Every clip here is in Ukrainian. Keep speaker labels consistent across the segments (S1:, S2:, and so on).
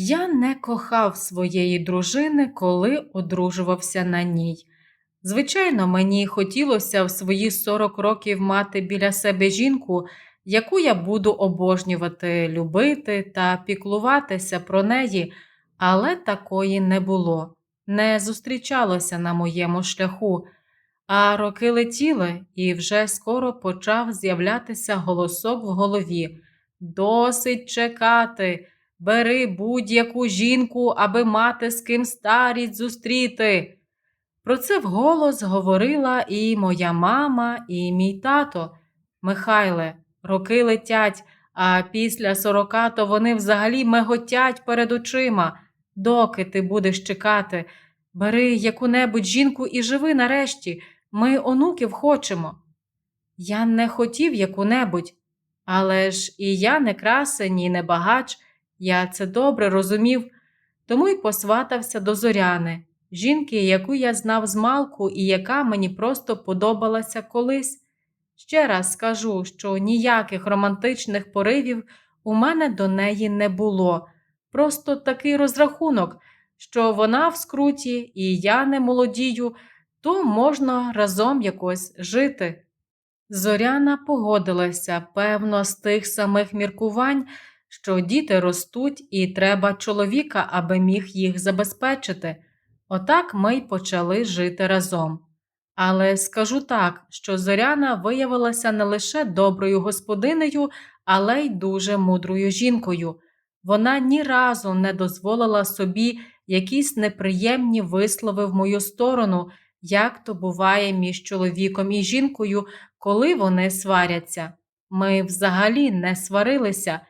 S1: Я не кохав своєї дружини, коли одружувався на ній. Звичайно, мені хотілося в свої 40 років мати біля себе жінку, яку я буду обожнювати, любити та піклуватися про неї, але такої не було, не зустрічалося на моєму шляху. А роки летіли, і вже скоро почав з'являтися голосок в голові. Досить чекати. Бери будь-яку жінку, аби мати з ким старість зустріти. Про це вголос говорила і моя мама, і мій тато. Михайле, роки летять, а після сорока то вони взагалі меготять перед очима. Доки ти будеш чекати, бери яку-небудь жінку і живи нарешті. Ми онуків хочемо. Я не хотів яку-небудь, але ж і я не красень, і не багач. Я це добре розумів, тому й посватався до зоряни, жінки, яку я знав з малку і яка мені просто подобалася колись. Ще раз скажу, що ніяких романтичних поривів у мене до неї не було, просто такий розрахунок, що вона в скруті і я не молодію, то можна разом якось жити. Зоряна погодилася, певно, з тих самих міркувань що діти ростуть і треба чоловіка, аби міг їх забезпечити. Отак ми й почали жити разом. Але скажу так, що Зоряна виявилася не лише доброю господинею, але й дуже мудрою жінкою. Вона ні разу не дозволила собі якісь неприємні вислови в мою сторону, як то буває між чоловіком і жінкою, коли вони сваряться. Ми взагалі не сварилися.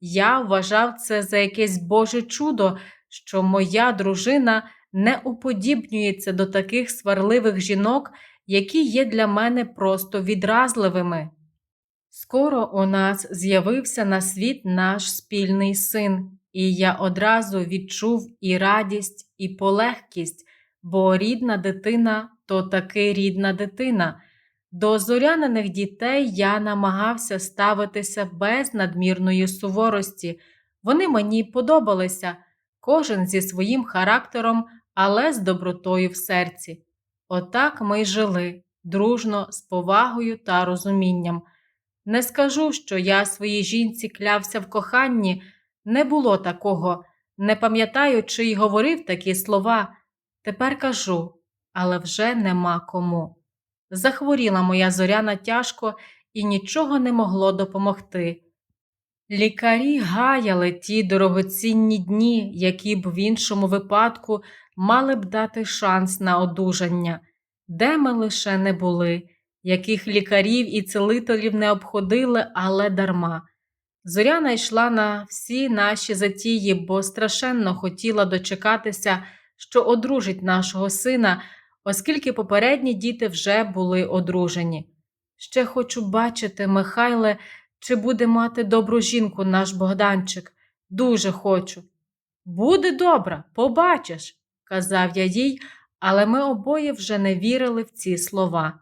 S1: Я вважав це за якесь Боже чудо, що моя дружина не уподібнюється до таких сварливих жінок, які є для мене просто відразливими. Скоро у нас з'явився на світ наш спільний син, і я одразу відчув і радість, і полегкість, бо рідна дитина то таки рідна дитина. До зоряниних дітей я намагався ставитися без надмірної суворості. Вони мені подобалися, кожен зі своїм характером, але з добротою в серці. Отак ми й жили, дружно, з повагою та розумінням. Не скажу, що я своїй жінці клявся в коханні, не було такого, не пам'ятаю, чи й говорив такі слова. Тепер кажу, але вже нема кому. Захворіла моя зоряна тяжко і нічого не могло допомогти. Лікарі гаяли ті дорогоцінні дні, які б в іншому випадку мали б дати шанс на одужання, де ми лише не були, яких лікарів і целителів не обходили, але дарма. Зоряна йшла на всі наші затії, бо страшенно хотіла дочекатися, що одружить нашого сина оскільки попередні діти вже були одружені. Ще хочу бачити, Михайле, чи буде мати добру жінку наш Богданчик. Дуже хочу. Буде добра, побачиш, казав я їй, але ми обоє вже не вірили в ці слова.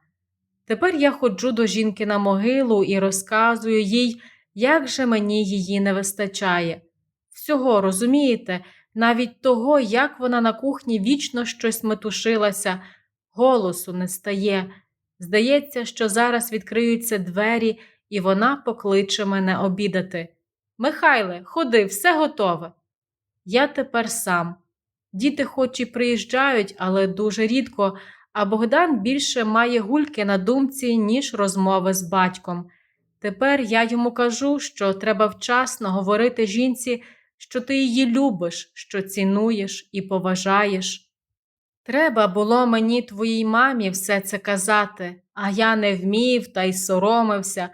S1: Тепер я ходжу до жінки на могилу і розказую їй, як же мені її не вистачає. Всього розумієте, навіть того, як вона на кухні вічно щось метушилася, голосу не стає. Здається, що зараз відкриються двері, і вона покличе мене обідати. Михайле, ходи, все готове. Я тепер сам. Діти хоч і приїжджають, але дуже рідко, а Богдан більше має гульки на думці, ніж розмови з батьком. Тепер я йому кажу, що треба вчасно говорити жінці, що ти її любиш, що цінуєш і поважаєш. Треба було мені твоїй мамі все це казати, а я не вмів та й соромився,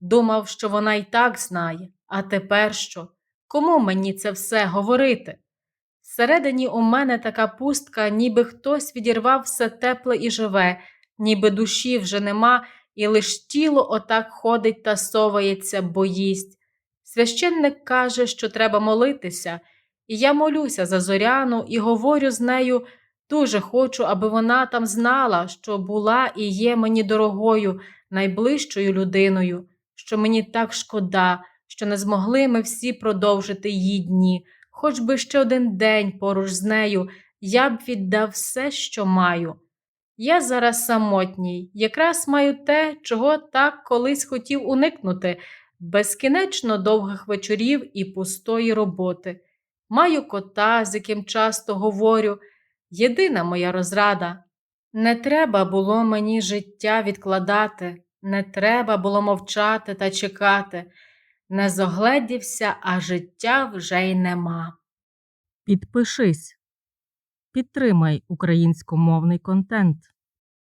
S1: думав, що вона й так знає. А тепер що? Кому мені це все говорити? Всередині у мене така пустка, ніби хтось відірвав все тепле і живе, ніби душі вже нема, і лиш тіло отак ходить та совається, бо їсть. Священник каже, що треба молитися, і я молюся за зоряну і говорю з нею. Дуже хочу, аби вона там знала, що була і є мені дорогою, найближчою людиною, що мені так шкода, що не змогли ми всі продовжити її дні. хоч би ще один день поруч з нею, я б віддав все, що маю. Я зараз самотній, якраз маю те, чого так колись хотів уникнути безкінечно довгих вечорів і пустої роботи. Маю кота, з яким часто говорю, єдина моя розрада. Не треба було мені життя відкладати, не треба було мовчати та чекати. Не зогледівся, а життя вже й нема.
S2: Підпишись. Підтримай українськомовний контент.